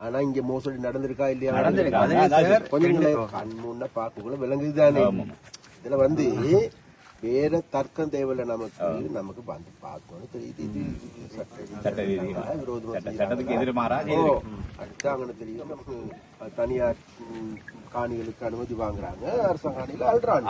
ஆனா இங்க மோசடி நடந்திருக்கா இல்லையா? நடந்திருக்கு. கொஞ்சம் கண் முன்ன பார்க்கக்குள்ள விளங்குதுதானே இதுல வந்து வேற தர்க்கம் தேவையில்ல நமக்கு. நமக்கு வந்து பார்க்கணும் தெரியுது. அடுத்து அங்கே தெரியும். நமக்கு தனியார் காணிகளுக்கு அனுமதி வாங்குறாங்க. அரசாங்க காணியில அல்றாங்க.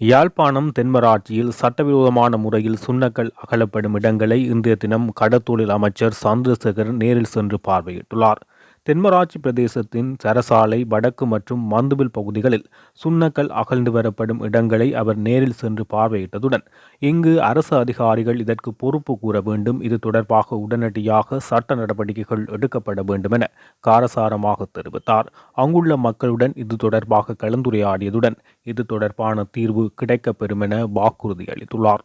யாழ்ப்பாணம் தென்மராட்சியில் சட்டவிரோதமான முறையில் சுண்ணக்கல் அகலப்படும் இடங்களை இன்றைய தினம் கடத்தொழில் அமைச்சர் சந்திரசேகர் நேரில் சென்று பார்வையிட்டுள்ளார். தென்மராட்சி பிரதேசத்தின் சரசாலை வடக்கு மற்றும் மந்துவில் பகுதிகளில் சுண்ணக்கல் அகழ்ந்து வரப்படும் இடங்களை அவர் நேரில் சென்று பார்வையிட்டதுடன் இங்கு அரசு அதிகாரிகள் இதற்கு பொறுப்பு கூற வேண்டும். இது தொடர்பாக உடனடியாக சட்ட நடவடிக்கைகள் எடுக்கப்பட வேண்டும் என காரசாரமாக தெரிவித்தார். அங்குள்ள மக்களுடன் இது தொடர்பாக கலந்துரையாடியதுடன் இது தொடர்பான தீர்வு கிடைக்கப்பெறும் என வாக்குறுதி அளித்துள்ளார்.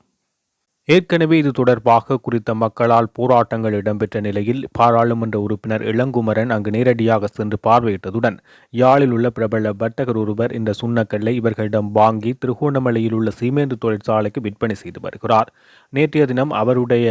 ஏற்கனவே இது தொடர்பாக குறித்த மக்களால் போராட்டங்கள் இடம்பெற்ற நிலையில் பாராளுமன்ற உறுப்பினர் இளங்குமரன் அங்கு நேரடியாக சென்று பார்வையிட்டதுடன் யாழில் உள்ள பிரபல வர்த்தகர் ஒருவர் இந்த சுண்ணக்கல்லை இவர்களிடம் வாங்கி திருகோணமலையில் உள்ள சீமேந்து தொழிற்சாலைக்கு விற்பனை செய்து வருகிறார். நேற்றைய தினம் அவருடைய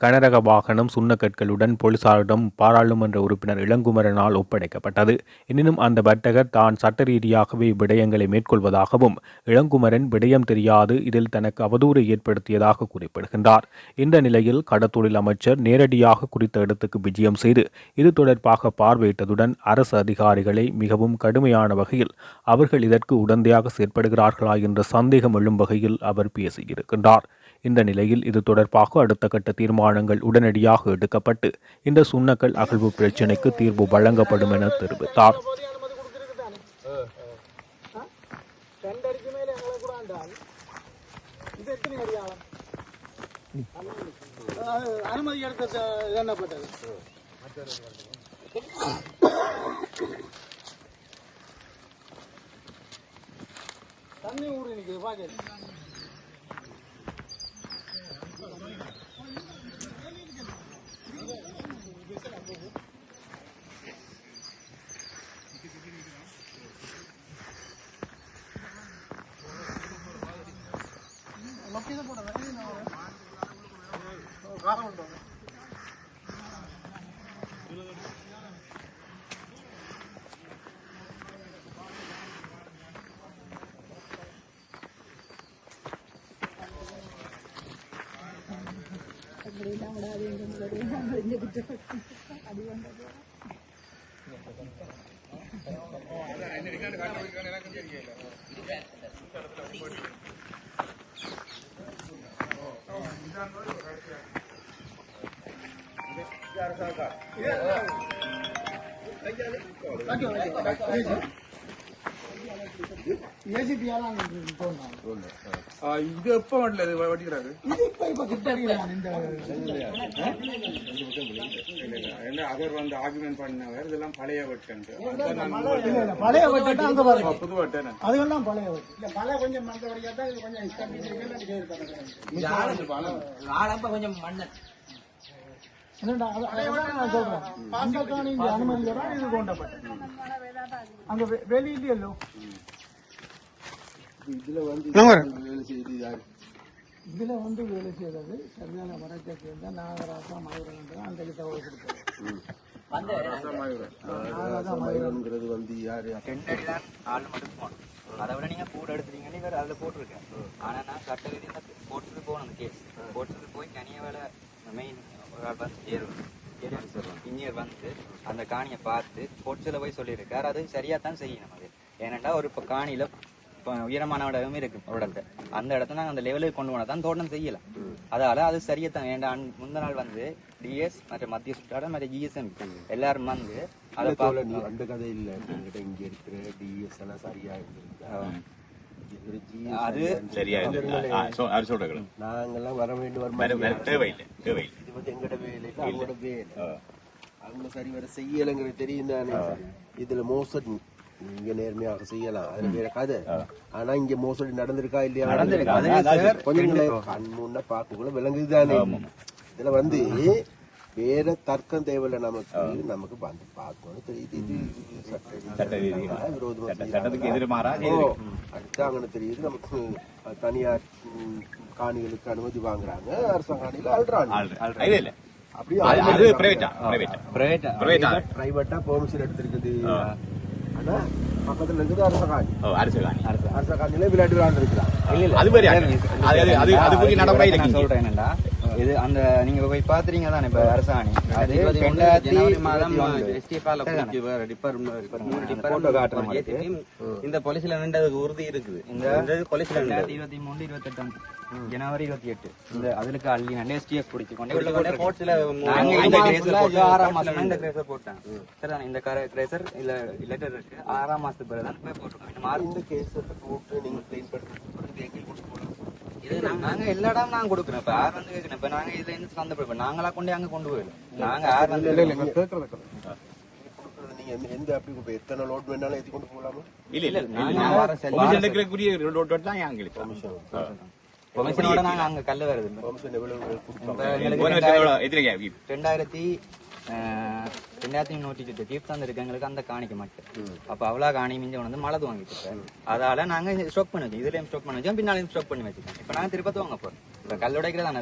கனரக வாகனம் சுண்ணக்கற்களுடன் போலீசாரிடம் பாராளுமன்ற உறுப்பினர் இளங்குமரனால் ஒப்படைக்கப்பட்டது. எனினும் அந்த வர்த்தகர் தான் சட்ட ரீதியாகவே விடயங்களை மேற்கொள்வதாகவும் இளங்குமரன் விடயம் தெரியாது இதில் தனக்கு அவதூறு ஏற்படுத்தியதாக குறிப்பிடுகின்றார். இந்த நிலையில் கடத்தொழில் அமைச்சர் நேரடியாக குறித்த இடத்துக்கு விஜயம் செய்து இது தொடர்பாக பார்வையிட்டதுடன் அரசு அதிகாரிகளை மிகவும் கடுமையான வகையில் அவர்கள் இதற்கு உடந்தையாக செயற்படுகிறார்களா என்ற சந்தேகம் எழும் வகையில் அவர் பேசியிருக்கின்றார். இந்த நிலையில் இது தொடர்பாக அடுத்த கட்ட தீர்மானங்கள் உடனடியாக எடுக்கப்பட்டு இந்த சுண்ணக்கல் அகழ்வு பிரச்சினைக்கு தீர்வு வழங்கப்படும் என தெரிவித்தார். அனுமதி எடுத்த என்னப்பட்டது? தண்ணி ஊறி நிற்குது ആറുണ്ടോ ഇതാണ് பாக்க இது எப்ப வரல இது வட்டிக்கிறாரு இது இப்ப இப்ப கிட்ட அடிக்கிறான் இந்த அவர் வந்து ஆர்குமெண்ட் பண்ணவர் இதெல்லாம் பழைய வட்டன் பழைய அங்க பாருங்க புது வட்டன் பழைய பழைய கொஞ்சம் மந்த தான் இது கொஞ்சம் கொஞ்சம் அங்க வெ- வெளியிலயோ இதுல வந்து வேலை செய்து யாரு? இதுல வந்து வேலை செய்யறது சரியான வடக்கை சேர்ந்த நாகராசா மதுரை அந்த தகவல் கொடுத்தது வந்து யாரு? ஆள் மட்டும் போகணும். அதை விட நீங்க கூட எடுத்துட்டீங்கன்னு இவர் அதில் போட்டிருக்கேன் ஆனா நான் சட்ட ரீதியாக கோர்ட்ஸுக்கு போகணும் அந்த கேஸ் கோர்ட்ஸுக்கு போய் தனியாக வேலை மெயின் ஒரு ஆள் வந்து சொல்லுவோம் இன்ஜினியர் வந்து அந்த காணியை பார்த்து கோர்ட்ஸில் போய் சொல்லியிருக்கார். அது சரியாக தான் செய்யணும் அது. ஏனெண்டா ஒரு இப்போ காணியில் இப்போ உயரமான இடம் இருக்கு இடத்துல அந்த இடத்த நாங்கள் அந்த லெவலுக்கு கொண்டு போனால் தான் தோட்டம் செய்யலாம். அதால அது சரியா தான் ஏன்டா முந்தின நாள் வந்து டிஎஸ் மற்ற மத்திய சுற்றாட மற்ற ஜிஎஸ்எம் எல்லாரும் வந்து அதை நீ அந்த கதை இல்ல. என்கிட்ட இங்க இருக்கிற டிஎஸ் எல்லாம் சரியா இருந்திருக்கா அது சரியா நாங்கெல்லாம் வர வேண்டும். தேவையில்லை தேவையில்லை. இது வந்து எங்கட வேலை அவங்களோட வேலை அவங்க சரி வர செய்யலைங்கிறது தெரியும் தானே இதுல மோசடி நீங்க நேர்மையாக செய்யலாம். அது வேற கதை. ஆனா இங்க மோசடி நடந்திருக்கா இல்லையா? நடந்திருக்கு. கொஞ்சம் கண் முன்ன பார்க்கக்குள்ள விளங்குதுதானே இதுல வந்து வேற தர்க்கம் தேவையில்ல நமக்கு. நமக்கு வந்து பார்க்கணும் தெரியுது. இது சட்ட. விரோதமா தெரியுது. நமக்கு தனியார் காணிகளுக்கு அனுமதி வாங்குறாங்க. அரசாங்க காணியில அல்றாங்க. ஆள் இல்ல இல்ல. அப்படியே அது- அது பிரைவேட்டா பிரைவேட்டா பிரைவேட் பிரைவேட்டா பிரைவேட்டா பெர்மிஷன் எடுத்திருக்குது. ஆனா பக்கத்துல இருக்குது அரச காணி. ஓ அரசு காணி. அரச காணியில விளையாட்டு விளையாண்டு இருக்கிறாங்க. இல்ல இல்ல. அது நடைமுறை இருக்கு சொல்றேன் என்னடா இது அந்த நீங்க போய் பாத்துறீங்க தானே இப்ப அரசாணி அது ரெண்டாயிரத்தி மாதம் இருபத்தி மாதிரி. இந்த போலீஸ்ல நின்றதுக்கு உறுதி இருக்குது. இந்த ரெண்டாயிரத்தி இருபத்தி மூணு இருபத்தெட்டாம் ஜனவரி இருபத்தி எட்டு. இந்த அதுக்கு அள்ளி நான் எஸ்டிஎஃப் பிடிச்சு கொண்டு கோர்ட்ஸ்ல நாங்க மூணு இந்த மாசத்துல கிரேசர் போட்டு ஆறாம் மாசம் இந்த கிரேசர் போட்டேன். சரிதானே? இந்த கிரேசர் இல்ல லெட்டர் இருக்கு. ஆறாம் மாசத்துக்கு பிறகு தான் போய் போட்டுருக்கோம். இந்த கேஸ் போட்டு நீங்க கிளீன் பண்ணி நாங்க- நாங்க எல்லா இடம் நாங்க கொடுக்குறோம் இப்ப யார் வந்து கேட்கணும்? இப்ப நாங்க இதுல இருந்து சந்தப்படும் நாங்களா கொண்டு அங்க கொண்டு போயிடும் நாங்க யார் வந்து எந்த- எந்த அப்படி எத்தனை லோட் வேணாலும் ஏத்தி கொண்டு போகலாமா? இல்ல இல்ல நாங்க வர செல் கமிஷன் எடுக்கிறக்குரிய ரோட் ரோட் தான் எங்களுக்கு கொமிஷனோட நாங்க அங்க கல்லு வருது. ரெண்டாயிரத்தி ரெண்டாயிரத்தி நூற்றி சுட்டு தந்திருக்கு எங்களுக்கு அந்த காணிக்க மாட்டேன். அப்ப அவ்வளவு காணி மிஞ்ச வந்து மழை வாங்கிட்டு இருக்கேன் அதால நாங்க ஸ்டாக் பண்ணி வச்சோம் இதுலயும் ஸ்டாக் பண்ணி வச்சோம் பின்னாலையும் ஸ்டாக் பண்ணி வச்சுக்கோம் இப்ப நாங்க திருப்பி வாங்க போறோம். இப்ப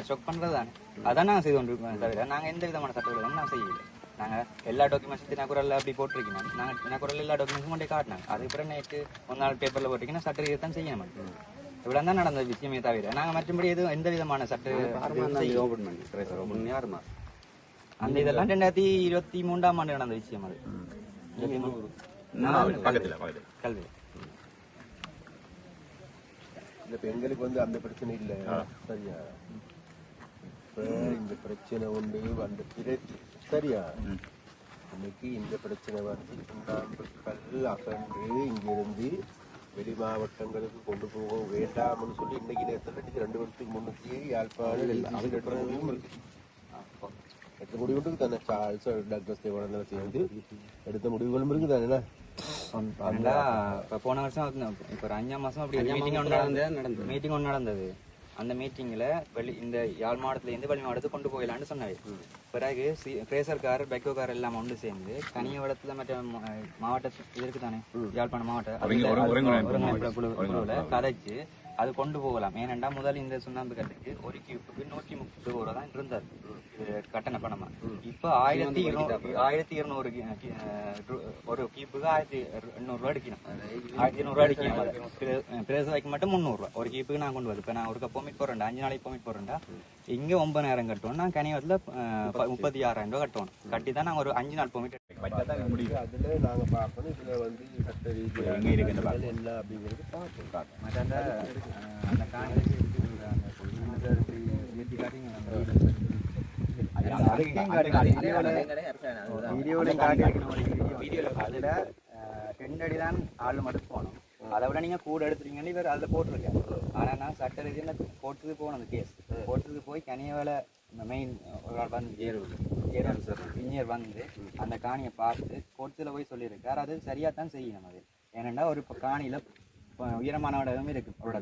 ஸ்டாக் பண்றதானே அதான் நாங்க செய்து கொண்டு இருக்கோம் தவிர நாங்க எந்த விதமான சட்டங்களும் நான் செய்யல நாங்க எல்லா டாக்குமெண்ட்ஸ் தினக்குரல்ல அப்படி போட்டிருக்கோம் நாங்க தினக்குரல் எல்லா டாக்குமெண்ட்ஸும் கொண்டு காட்டினாங்க. அதுக்கப்புறம் நேற்று ஒரு நாள் பேப்பர்ல போட்டிங்கன்னா சட்ட ரீதியை செய்ய மாட்டோம் இவ்வளவு தான் நடந்த விஷயமே தவிர நாங்க மற்றபடி எதுவும் எந்த விதமான சட்ட இதுவும் செய்யல. ஓபன் பண்ணி ட்ரேசர் ஓபன் பண்ணி ஆறு மாசம் அந்த இதெல்லாம் ரெண்டாயிரத்தி இருபத்தி மூன்றாம் ஆண்டு நடந்த விஷயம் அது. கல்வி. இந்த பெண்களுக்கு வந்து அந்த பிரச்சனை இல்ல. சரியா? இப்ப இந்த பிரச்சனை உண்டு வந்து பிரச்சனை சரியா? இன்னைக்கு இந்த பிரச்சனை வந்து கல் அகன்று இங்கிருந்து மாவட்டங்களுக்கு கொண்டு போக வேண்டாம்னு சொல்லி இன்னைக்கு நேரத்தில் ரெண்டு வருஷத்துக்கு முன்னுக்கு யாழ்ப்பாணம் இருக்கு எடுத்த முடிவுக்கு தானே? சார்ல்ஸ் டாக்டர்ஸ் தேவானந்தம் சேர்ந்து எடுத்த முடிவுகளும் இருக்கு தானே? இப்ப போன வருஷம் வந்து இப்ப ஒரு அஞ்சாம் மாசம் அப்படி மீட்டிங் ஒன்று நடந்தது. மீட்டிங் ஒன்று நடந்தது. அந்த மீட்டிங்ல வெளி இந்த யாழ் மாவட்டத்துல இருந்து வெளி மாவட்டத்துக்கு கொண்டு போயிடலாம்னு சொன்னாரு. பிறகு பிரேசர்கார் பெக்கோகார் எல்லாம் ஒன்று சேர்ந்து கனியவளத்துல மற்ற மா- மாவட்டத்து இருக்கு தானே யாழ்ப்பாணம் மாவட்டம் குழுவுல கதைச்சு அது கொண்டு போகலாம். ஏனென்றா முதல் இந்த சுண்ணாம்பு கட்டுக்கு ஒரு கியூப்புக்கு நூற்றி முப்பது ரூபா தான் இருந்தார். கட்டண பணமா இப்ப ஆயிரத்தி இருநூறு ஆயிரத்தி இருநூறு ஒரு கீப்புக்கு ஆயிரத்தி எண்ணூறு ரூபா அடிக்கணும். ஆயிரத்தி இருநூறு ரூபா அடிக்கணும். அதை. பிர- பிரேச வைக்க மட்டும் முந்நூறு ரூபா ஒரு கீப்புக்கு நான் கொண்டு வருது இப்ப நான் ஒரு பொமிட் போறேன்டா அஞ்சு நாளைக்கு பொமிட் போறேன்டா இங்க ஒன்பதாயிரம் கட்டுவோம் நான் கனிவத்துல முப்பத்தி. ஆறாயிரம் ரூபாய் கட்டுவோம் கட்டி தான் நாங்க ஒரு அஞ்சு நாள் பொமிட் அதுல நாங்க பார்க்கணும். இதுல வந்து சட்ட ரீதியாக எங்க இருக்கு என்ன அப்படிங்கிறது பார்க்கணும் காட்டணும். மற்ற அந்த அஹ், அந்த காட்டி- வீடியோல- வீடியோல ரெண்டு அடி தான் ஆள் மட்டும் போனோம் அதை விட நீங்க கூட எடுத்துட்டீங்கன்னு இவர் அதில் போட்டிருக்கேன். ஆனா நான் சட்ட ரீதியில போட்டது போனது கேஸ் போட்டது போய் கனியவேல மெயின் ஒரு ஆள் வந்து ஏறுவார் சார் இன்ஜினியர் வந்து அந்த காணியை பார்த்து கோர்ட்டில் போய் சொல்லியிருக்கார். அது சரியா தான் செய்யணும் அது. ஏனெண்டா ஒரு இப்போ காணியில இப்போ உயரமான இடம் இருக்கு. ஒரு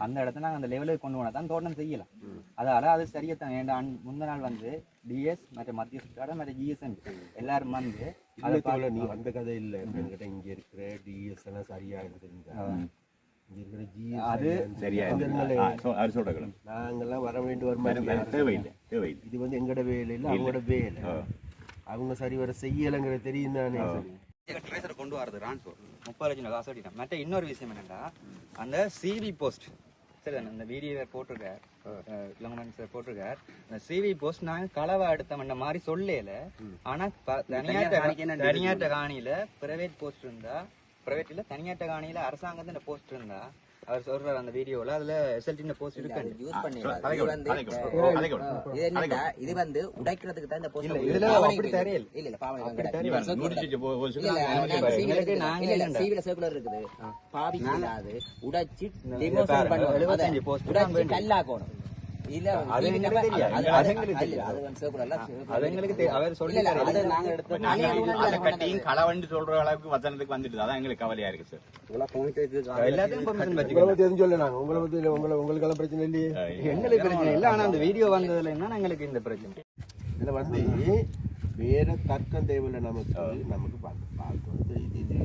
அந்த இடத்த நாங்கள் அந்த லெவலுக்கு கொண்டு போனால் தான் தோட்டம் செய்யலாம். அதால அது சரியா தான் அன்- முந்தின நாள் வந்து டிஎஸ் மற்ற மத்திய சுற்றாட மற்ற ஜிஎஸ்எம் எல்லாரும் வந்து அதை அதுக்கு மேல நீ அந்த கதை இல்ல. என்கிட்ட இங்க இருக்கிற டிஎஸ் எல்லாம் சரியா இருக்குதுங்க இங்க இருக்கிற ஜிஎஸ் அது சரியா அவர் சொல்றேன் நாங்கெல்லாம் வர வேண்டி வர மாதிரி இது வந்து எங்கட வேலை இல்ல அவங்களோட வேலை. அவங்க சரி வர செய்யலைங்கிறது தெரியும் தானே. ட்ரேசர் கொண்டு வரது ரான்சோ முப்பது லட்சம் காசு கட்டிட்டேன் மற்ற இன்னொரு விஷயம் என்னன்னா அந்த சிவி போஸ்ட் சரி அந்த வீடியோ போட்டிருக்கார். இளமன் சார் போட்டிருக்கார். அந்த சிவி போஸ்ட் நாங்க களவா எடுத்தோம்ன்ற மாதிரி சொல்லல ஆனா தனியாட்ட தனியாட்ட காணியில பிரைவேட் போஸ்ட் இருந்தா பிரைவேட் இல்ல தனியாட்ட காணியில அரசாங்கத்தின் போஸ்ட் இருந்தா அவர் சொல்றாரு அந்த வீடியோல அதுல எஸ்எல்டி போஸ்ட் இருக்கு யூஸ் அதைக்கு இது வந்து உடைக்கிறதுக்கு தான் இந்த போஸ்ட் இல்ல, இதுல அப்படி தெரியல. இல்ல இல்ல பாவனை அப்படி கிடையாது. தெரியல. circular. நூற்றி போ- ஒரு இல்ல, இல்ல, சில- நாங்க CV ல எங்களுக்கு இருக்குது. இல்லாது, உடைச்சு இந்த demolition பாருங்க, பண்ணுவோம். 75 அதை post தான் உடைச்சு. கல்லாக்கணும். கட்டியும் களவண்டு சொல்ற அளவுக்கு வசனத்துக்கு வந்துட்டு அதான் எங்களுக்கு கவலையா இருக்கு சார் எல்லாத்தையும் எதுவும் சொல்ல நாங்க. உங்களை பத்தி இல்ல உங்களை உங்களுக்கு எல்லாம் பிரச்சனை இல்லையே. எங்களுக்கு பிரச்சனை இல்ல. ஆனா அந்த வீடியோ வந்ததுல என்ன எங்களுக்கு இந்த பிரச்சனை. இதுல வந்து வேற தர்க்கம் தேவையில்லை நமக்கு. நமக்கு பார்த்து பார்த்து வந்து இது.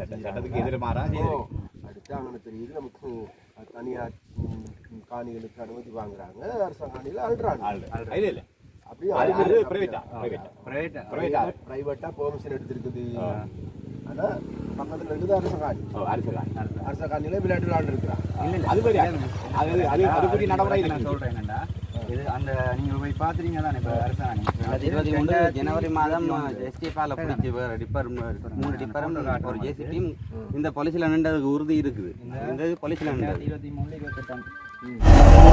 சட்டத்துக்கு எதிர்மாறா. அடுத்து அங்கே தெரியுது நமக்கு தனியார் காணிகளுக்கு அனுமதி வாங்குறாங்க அரசாங்க காணிகள் அழுறாங்க இல்ல இல்ல. அப்படியே பிரைவேட்டா பிரைவேட்டா பிரைவேட்டா பிரைவேட்டா பெர்மிஷன் எடுத்திருக்குது. ஆனா பக்கத்துல இருக்குது அரச காணி ஓ அரசு காணி. அரச காணியில விளையாட்டு விளையாண்டு இருக்கிறாங்க. அது பெரிய அது அது அது பெரிய நடைமுறை நான் இருக்கு சொல்றேன் என்னடா இது அந்த நீங்க போய் பாத்துறீங்க தானே இப்ப அரசாணி இருபத்தி மூணு ஜனவரி மாதம் எஸ்டிஎஃப்ஆல பிடிச்சி டிப்பர் மூணு டிப்பரும் ஒரு ஜேசிபியும் இந்த பொலிசில நின்றதுக்கு உறுதி இருக்குது. இந்த இது பொலிசில நின்றது. இருபத்தி மூணு இருபத்தெட்டாம். 嗯。